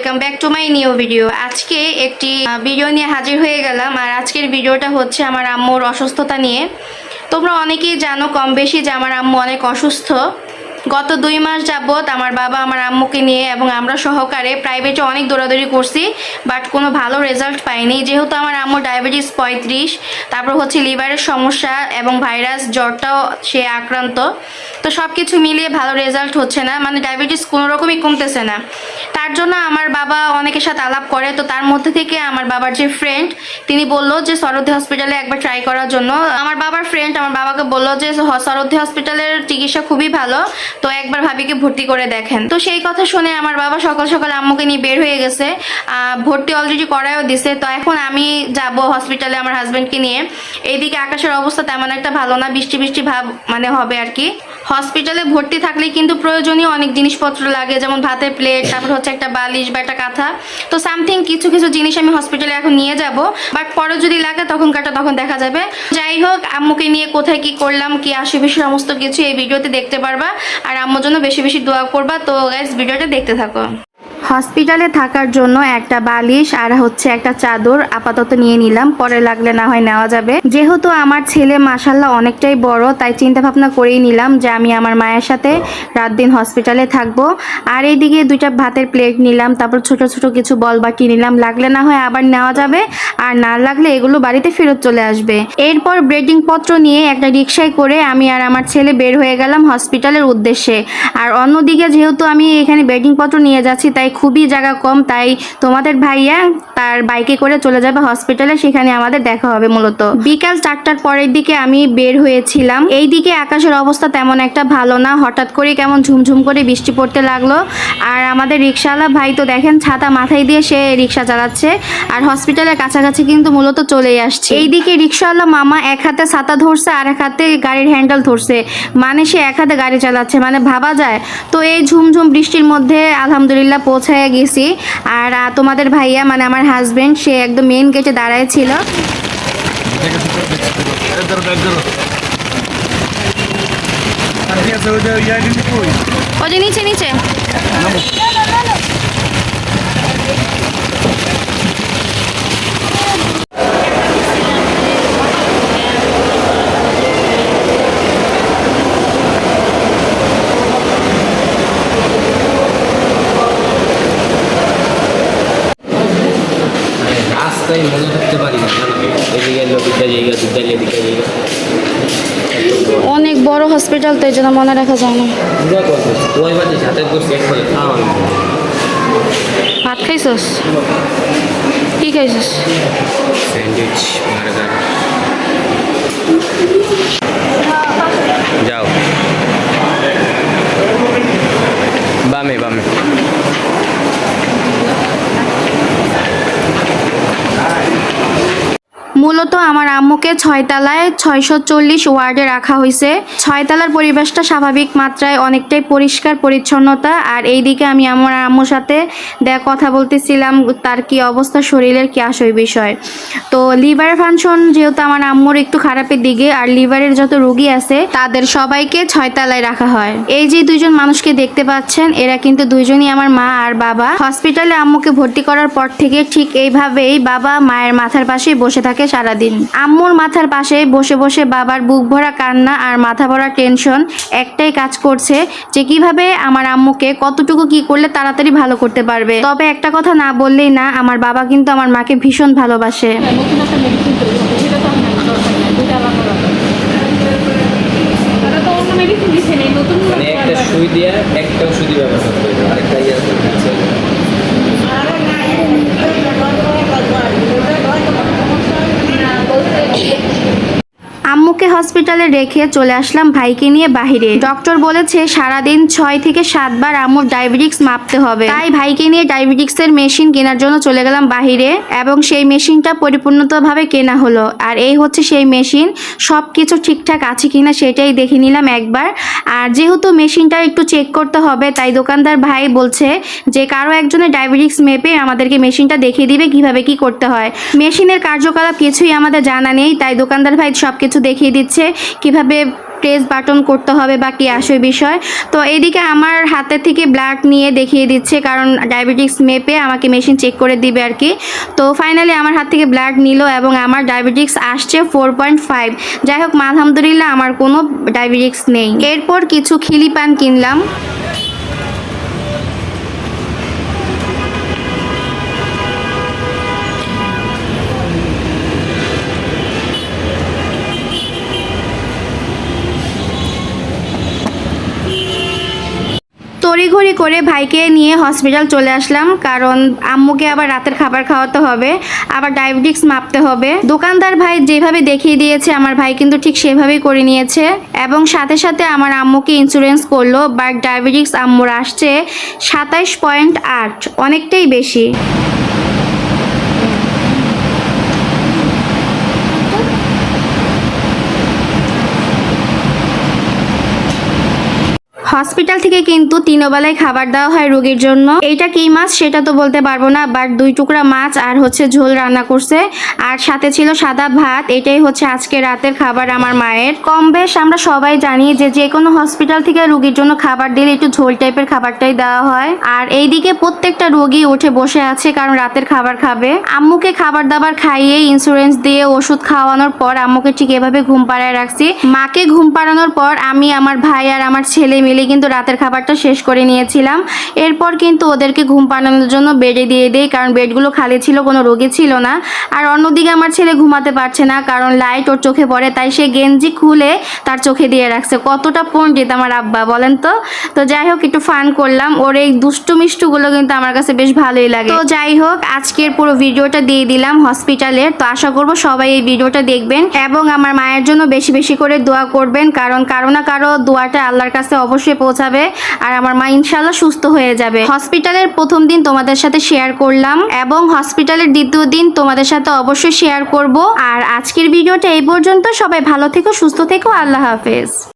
Welcome back to my new video. আজকে একটি video নিয়ে হাজির হয়ে গেলাম। আর আজকের ভিডিওটা হচ্ছে আমার আম্মুর অসুস্থতা নিয়ে। তোমরা অনেকেই জানো কম বেশি যে আমার আম্মু অনেক অসুস্থ। গত দুই মাস যাবৎ আমার বাবা, আমার আম্মুকে নিয়ে এবং আমরা সহকারে প্রাইভেটে অনেক দৌড়াদৌড়ি করছি বাট কোনো ভালো রেজাল্ট পাইনি। যেহেতু আমার আম্মু ডায়াবেটিস পঁয়ত্রিশ, তারপর হচ্ছে লিভারের সমস্যা এবং ভাইরাস জ্বরটাও সে আক্রান্ত। তো সব কিছু মিলিয়ে ভালো রেজাল্ট হচ্ছে না মানে ডায়াবেটিস কোনো রকমই কমতেছে না। তার জন্য আমার বাবা অনেকের সাথে আলাপ করে, তো তার মধ্যে থেকে আমার বাবার যে ফ্রেন্ড তিনি বলল যে সরদ্ধি হসপিটালে একবার ট্রাই করার জন্য। আমার বাবার ফ্রেন্ড আমার বাবাকে বলল যে হ- হসপিটালের চিকিৎসা খুবই ভালো তো একবার ভাবিকে ভর্তি করে দেখেন। তো সেই কথা শুনে আমার বাবা সকাল সকাল আম্মুকে নিয়ে বের হয়ে গেছে। ভর্তি অলরেডি করায়ও দিছে। তো এখন আমি যাব হসপিটালে আমার হাজব্যান্ডকে নিয়ে। এইদিকে আকাশের অবস্থা তেমন একটা ভালো না, বৃষ্টি বৃষ্টি ভাব মানে হবে আর কি। হসপিটালে ভর্তি থাকলে কিন্তু প্রয়োজনীয় অনেক জিনিসপত্র লাগে, যেমন ভাতের প্লেট তারপর হচ্ছে একটা বালিশ বা একটা কাঁথা। তো সামথিং কিছু কিছু জিনিস আমি হসপিটালে এখন নিয়ে যাব বাট পরে যদি লাগে তখন কাটা তখন দেখা যাবে। যাই হোক, আম্মুকে নিয়ে কোথায় কি করলাম, কি আশেপাশে সমস্ত কিছু এই ভিডিওতে দেখতে পারবা, আর আম্মুর জন্য বেশি বেশি দোয়া করবা। তো গাইজ ভিডিওটা দেখতে থাকো। হসপিটালে থাকার জন্য একটা বালিশ আর হচ্ছে একটা চাদর আপাতত নিয়ে নিলাম। পরে লাগলে না হয় নেওয়া যাবে। যেহেতু আমার ছেলে মাসাল্লাহ অনেকটাই বড়, তাই চিন্তা ভাবনা করেই নিলাম যে আমি আমার মায়ের সাথে রাত দিন হসপিটালে থাকব। আর এইদিকে দুইটা ভাতের প্লেট নিলাম, তারপর ছোট ছোট কিছু বল বাটি নিলাম। লাগলে না হয় আবার নেওয়া যাবে, আর না লাগলে এগুলো বাড়িতে ফেরত চলে আসবে। এরপর ব্রেডিং পত্র নিয়ে একটা রিক্সায় করে আমি আর আমার ছেলে বের হয়ে গেলাম হসপিটালের উদ্দেশ্যে। আর অন্যদিকে যেহেতু আমি এখানে বেডিং পত্র নিয়ে যাচ্ছি, তাই খুবই জায়গা কম, তাই তোমাদের ভাইয়া তার বাইকে করে চলে যাবে হসপিটালে সেখানে আমাদের দেখা হবে মূলত। বিকাল চারটার পরের দিকে আমি বের হয়েছিলাম। এই দিকে আকাশের অবস্থা তেমন একটা ভালো না, হঠাৎ করে কেমন ঝুমঝুম করে বৃষ্টি পড়তে লাগল। আর আমাদের রিক্সাওয়ালা ভাই তো দেখেন, ছাতা মাথায় দিয়ে সে রিক্সা চালাচ্ছে। আর হসপিটালের কাছাকাছি কিন্তু মূলত চলেই আসছে। এইদিকে রিক্সাওয়ালা মামা এক হাতে ছাতা ধরছে, আর এক হাতে গাড়ির হ্যান্ডেল ধরছে। মানে সে এক হাতে গাড়ি চালাচ্ছে মানে ভাবা যায়। তো এই ঝুমঝুম বৃষ্টির মধ্যে আলহামদুলিল্লাহ পৌঁছায় গেছি। আর তোমাদের ভাইয়া মানে আমার হাজবেন্ড সে একদম মেন গেটে দাঁড়ায় ছিল। নিচে নিচে। রাস্তায় মনে থাকতে পারি না। এদিকে এলো জায়গা দুটা এদিকে জায়গা অনেক বড় হসপিটাল তো এই জন্য মনে রাখা যায় না। পুরো বাজে সাথে খাওয়া ভাত খাইছস? কি খাইছস? Sandwich burger. যাও। বামে বামে। মূলত আমার আম্মুকে ছয়তলায় ছয়শো চল্লিশ ওয়ার্ডে রাখা হয়েছে। ছয়তলার পরিবেশটা স্বাভাবিক মাত্রায় অনেকটাই পরিষ্কার, পরিচ্ছন্নতা। আর এইদিকে আমি আমার আম্মুর সাথে দেখ কথা বলতেছিলাম, তার কি অবস্থা, শরীরের কি আসই বিষয়। তো লিভার ফাংশন যেহেতু আমার আম্মুর একটু খারাপের দিকে, আর লিভারের যত রুগী আছে, তাদের সবাইকে ছয়তলায় রাখা হয়। এই যে দুইজন মানুষকে দেখতে পাচ্ছেন, এরা কিন্তু দুইজনই আমার মা আর বাবা। হসপিটালে আম্মুকে ভর্তি করার পর থেকে ঠিক এইভাবেই বাবা মায়ের মাথার পাশেই বসে থাকে সারাদিন। আম্মুর মাথার পাশে বসে বসে বাবার বুক ভরা কান্না আর মাথা ভরা টেনশন একটাই কাজ করছে যে কীভাবে আমার আম্মুকে কতটুকু কি করলে তাড়াতাড়ি ভালো করতে পারবে। তবে একটা কথা না বললেই না, আমার বাবা কিন্তু আমার মাকে ভীষণ ভালোবাসে। মানে একটা সুই দিয়ে একটা ওষুধই ব্যবহার করতে আরেকটা ইয়ে い。আম্মুকে হসপিটালে রেখে চলে আসলাম ভাইকে নিয়ে বাহিরে। ডক্টর বলেছে, সারাদিন ছয় থেকে সাতবার আম্মুর ডায়াবেটিক্স মাপতে হবে। তাই ভাইকে নিয়ে ডায়াবেটিক্সের মেশিন কেনার জন্য চলে গেলাম বাহিরে এবং সেই মেশিনটা পরিপূর্ণতভাবে কেনা হলো। আর এই হচ্ছে সেই মেশিন সব কিছু ঠিকঠাক আছে কিনা সেটাই দেখে নিলাম একবার। আর যেহেতু মেশিনটা একটু চেক করতে হবে, তাই দোকানদার ভাই বলছে যে, কারও একজনের ডায়াবেটিক্স মেপে আমাদেরকে মেশিনটা দেখিয়ে দিবে কীভাবে কি করতে হয়। মেশিনের কার্যকলাপ কিছুই আমাদের জানা নেই, তাই দোকানদার ভাই সব কিছু দেখিয়ে দিচ্ছে দিচ্ছে কীভাবে প্রেস বাটন করতে হবে বা কী আসে বিষয়। তো এইদিকে আমার হাতে থেকে ব্লাড নিয়ে দেখিয়ে দিচ্ছে, কারণ ডায়াবেটিক্স মেপে আমাকে মেশিন চেক করে দিবে আর কি। তো ফাইনালি আমার হাত থেকে ব্লাড নিল এবং আমার ডায়াবেটিক্স আসছে ফোর পয়েন্ট ফাইভ যাই হোক, আলহামদুলিল্লাহ আমার কোনো ডায়াবেটিক্স নেই। এরপর কিছু খিলি পান কিনলাম। তড়িঘড়ি করে ভাইকে নিয়ে হসপিটাল চলে আসলাম। কারণ আম্মুকে আবার রাতের খাবার খাওয়াতে হবে, আবার ডায়াবেটিক্স মাপতে হবে। দোকানদার ভাই যেভাবে দেখিয়ে দিয়েছে, আমার ভাই কিন্তু ঠিক সেভাবেই করে নিয়েছে। এবং সাথে সাথে আমার আম্মুকে ইন্স্যুরেন্স করল বাট ডায়াবেটিক্স আম্মুর আসছে সাতাইশ পয়েন্ট আট, অনেকটাই বেশি। হসপিটাল থেকে কিন্তু তিনবেলায় খাবার দেওয়া হয় রোগীর জন্য। এইটা কি মাছ? সেটা তো বলতে পারব না বাট দুই টুকরা মাছ আর হচ্ছে ঝোল রান্না করছে। আর সাথে ছিল সাদা ভাত, এটাই হচ্ছে আজকে রাতের খাবার আমার মায়ের। কম বেশ, আমরা সবাই জানি যে যে কোনো হসপিটাল থেকে রোগীর জন্য খাবার দিলে একটু ঝোল টাইপের খাবারটাই দেওয়া হয়। আর এইদিকে প্রত্যেকটা রোগী উঠে বসে আছে, কারণ রাতের খাবার খাবে। আম্মুকে খাবার দাবার খাইয়ে ইন্স্যুরেন্স দিয়ে ওষুধ খাওয়ানোর পর আম্মুকে ঠিক এভাবে ঘুম পাড়ায় রাখছি। মাকে ঘুম পাড়ানোর পর আমি, আমার ভাই আর আমার ছেলে মিলে কিন্তু রাতের খাবারটা শেষ করে নিয়েছিলাম। এরপর কিন্তু ওদেরকে ঘুম পাড়ানোর জন্য বেডে দিয়ে দেই, কারণ বেডগুলো খালি ছিল, কোনো রোগী ছিল না। আর অন্যদিকে আমার ছেলে ঘুমাতে পারছে না, কারণ লাইট ওর চোখে পড়ে, তাই সে গেঞ্জি খুলে তার চোখে দিয়ে রাখছে। কতটা পণ্ডিত আমার আব্বা, বলেন তো? তো যাই হোক, একটু ফান করলাম। ওর এই দুষ্টু মিষ্টুগুলো কিন্তু আমার কাছে বেশ ভালোই লাগে। তো যাই হোক, আজকের পুরো ভিডিওটা দিয়ে দিলাম হসপিটালের তো আশা করব সবাই এই ভিডিওটা দেখবেন এবং আমার মায়ের জন্য বেশি বেশি করে দোয়া করবেন, কারণ কারও না কারও দোয়াটা আল্লাহর কাছে অবশ্যই পৌঁছাবে আর আমার মা ইনশাল্লাহ সুস্থ হয়ে যাবে। হসপিটালের প্রথম দিন তোমাদের সাথে শেয়ার করলাম এবং হসপিটালের দ্বিতীয় দিন তোমাদের সাথে অবশ্যই শেয়ার করব। আর আজকের ভিডিওটা এই পর্যন্ত। সবাই ভালো থেকো, সুস্থ থেকো। আল্লাহ হাফেজ।